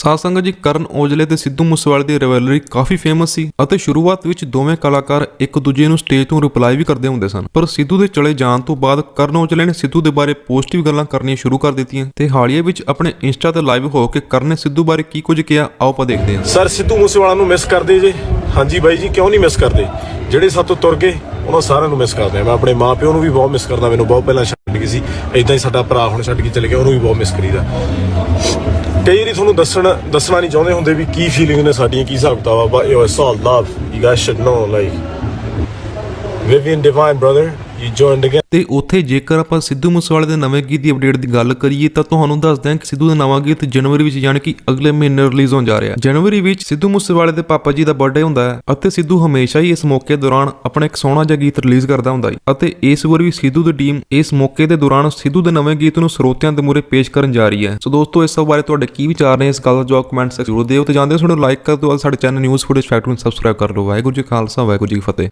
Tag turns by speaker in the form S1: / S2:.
S1: ਸਾਧ ਸੰਗਤ ਜੀ, ਕਰਨ ਔਜਲੇ ਤੇ ਸਿੱਧੂ ਮੂਸੇਵਾਲੇ ਦੀ ਰਿਵੈਲਰੀ ਕਾਫੀ ਫੇਮਸ ਸੀ ਅਤੇ ਸ਼ੁਰੂਆਤ ਵਿੱਚ ਦੋਵੇਂ ਕਲਾਕਾਰ ਇੱਕ ਦੂਜੇ ਨੂੰ ਸਟੇਜ ਤੋਂ ਰਿਪਲਾਈ ਵੀ ਕਰਦੇ ਹੁੰਦੇ ਸਨ। ਪਰ ਸਿੱਧੂ ਦੇ ਚਲੇ ਜਾਣ ਤੋਂ ਬਾਅਦ ਕਰਨ ਔਜਲੇ ਨੇ ਸਿੱਧੂ ਦੇ ਬਾਰੇ ਪੋਜ਼ਿਟਿਵ ਗੱਲਾਂ ਕਰਨੀਆਂ ਸ਼ੁਰੂ ਕਰ ਦਿੱਤੀਆਂ ਤੇ ਹਾਲੀਆ ਵਿੱਚ ਆਪਣੇ ਇੰਸਟਾ ਤੇ ਲਾਈਵ ਹੋ ਕੇ ਕਰਨ ਨੇ ਸਿੱਧੂ ਬਾਰੇ ਕੀ ਕੁਝ ਕਿਹਾ, ਆਓ ਆਪਾਂ ਦੇਖਦੇ ਹਾਂ।
S2: ਸਰ, ਸਿੱਧੂ ਮੂਸੇਵਾਲਾ ਨੂੰ ਮਿਸ ਕਰਦੇ ਜੇ? ਹਾਂਜੀ ਬਾਈ ਜੀ, ਕਿਉਂ ਨਹੀਂ ਮਿਸ ਕਰਦੇ? ਜਿਹੜੇ ਸਾਤੋਂ ਤੁਰ ਗਏ, ਉਹਨਾਂ ਸਾਰਿਆਂ ਨੂੰ ਮਿਸ ਕਰਦੇ ਆ ਮੈਂ ਆਪਣੇ ਮਾਪਿਓ ਨੂੰ ਵੀ ਬਹੁਤ ਮਿਸ ਕਰਦਾ, ਮੈਨੂੰ ਬਹੁਤ ਪਹਿਲਾਂ ਛੱਡ ਗਈ ਸੀ। ਇਦਾਂ ਹੀ ਸਾਡਾ ਭਰਾ ਹੁਣ ਛੱਡ ਕੇ ਚਲੇ ਗਿਆ, ਉਹਨੂੰ ਵੀ ਬਹੁਤ ਮਿਸ ਕਰੀਦਾ। ਕਈ ਵਾਰੀ ਤੁਹਾਨੂੰ ਦੱਸਣ, ਦੱਸਣਾ ਨਹੀਂ ਚਾਹੁੰਦੇ ਹੁੰਦੇ ਵੀ ਕੀ ਫੀਲਿੰਗ ਨੇ ਸਾਡੀਆਂ, ਕੀ ਹਿਸਾਬ ਕਿਤਾਬ ਆ। But it's all love you guys should know like Vivian Divine brother you joined again
S1: ਤੇ ਉੱਥੇ ਜੇਕਰ ਆਪਾਂ ਸਿੱਧੂ ਮੂਸੇਵਾਲੇ ਦੇ ਨਵੇਂ ਗੀਤ ਦੀ ਅਪਡੇਟ ਦੀ ਗੱਲ ਕਰੀਏ, ਤਾਂ ਤੁਹਾਨੂੰ ਦੱਸਦੇ ਹਾਂ ਕਿ ਸਿੱਧੂ ਦਾ ਨਵਾਂ ਗੀਤ ਜਨਵਰੀ ਵਿੱਚ ਯਾਨੀ ਕਿ ਅਗਲੇ ਮਹੀਨੇ ਰਿਲੀਜ਼ ਹੋਣ ਜਾ ਰਿਹਾ ਹੈ। ਜਨਵਰੀ ਵਿੱਚ ਸਿੱਧੂ ਮੂਸੇਵਾਲੇ ਦੇ ਪਾਪਾ ਜੀ ਦਾ ਬਰਥਡੇ ਹੁੰਦਾ ਹੈ ਅਤੇ ਸਿੱਧੂ ਹਮੇਸ਼ਾ ਹੀ ਇਸ ਮੌਕੇ ਦੌਰਾਨ ਆਪਣਾ ਇੱਕ ਸੋਹਣਾ ਜਿਹਾ ਗੀਤ ਰਿਲੀਜ਼ ਕਰਦਾ ਹੁੰਦਾ ਹੈ ਅਤੇ ਇਸ ਵਾਰ ਵੀ ਸਿੱਧੂ ਦੀ ਟੀਮ ਇਸ ਮੌਕੇ ਦੇ ਦੌਰਾਨ ਸਿੱਧੂ ਦੇ ਨਵੇਂ ਗੀਤ ਨੂੰ ਸਰੋਤਿਆਂ ਦੇ ਮੂਹਰੇ ਪੇਸ਼ ਕਰਨ ਜਾ ਰਹੀ ਹੈ। ਸੋ ਦੋਸਤੋ, ਇਸ ਸਭ ਬਾਰੇ ਤੁਹਾਡੇ ਕੀ ਵਿਚਾਰ ਨੇ? ਇਸ ਗੱਲ ਦਾ ਜਵਾਬ ਕਮੈਂਟ ਸੈਕਸ਼ਨ ਜ਼ਰੂਰ ਦਿਓ ਤੇ ਜਾਂਦੇ ਹੋ ਸਾਨੂੰ ਲਾਈਕ ਕਰ ਦਿਓ। ਸਾਡੇ ਚੈਨਲ ਨਿਊਜ਼ ਫੁਟੇਜ ਫੈਕਟ ਨੂੰ ਸਬਸਕ੍ਰਾਈਬ ਕਰ ਲਓ। ਵਾਹਿਗੁਰੂ ਜੀ ਖਾਲਸਾ, ਵਾਹਿਗੁਰੂ ਜੀ ਫਤਿਹ।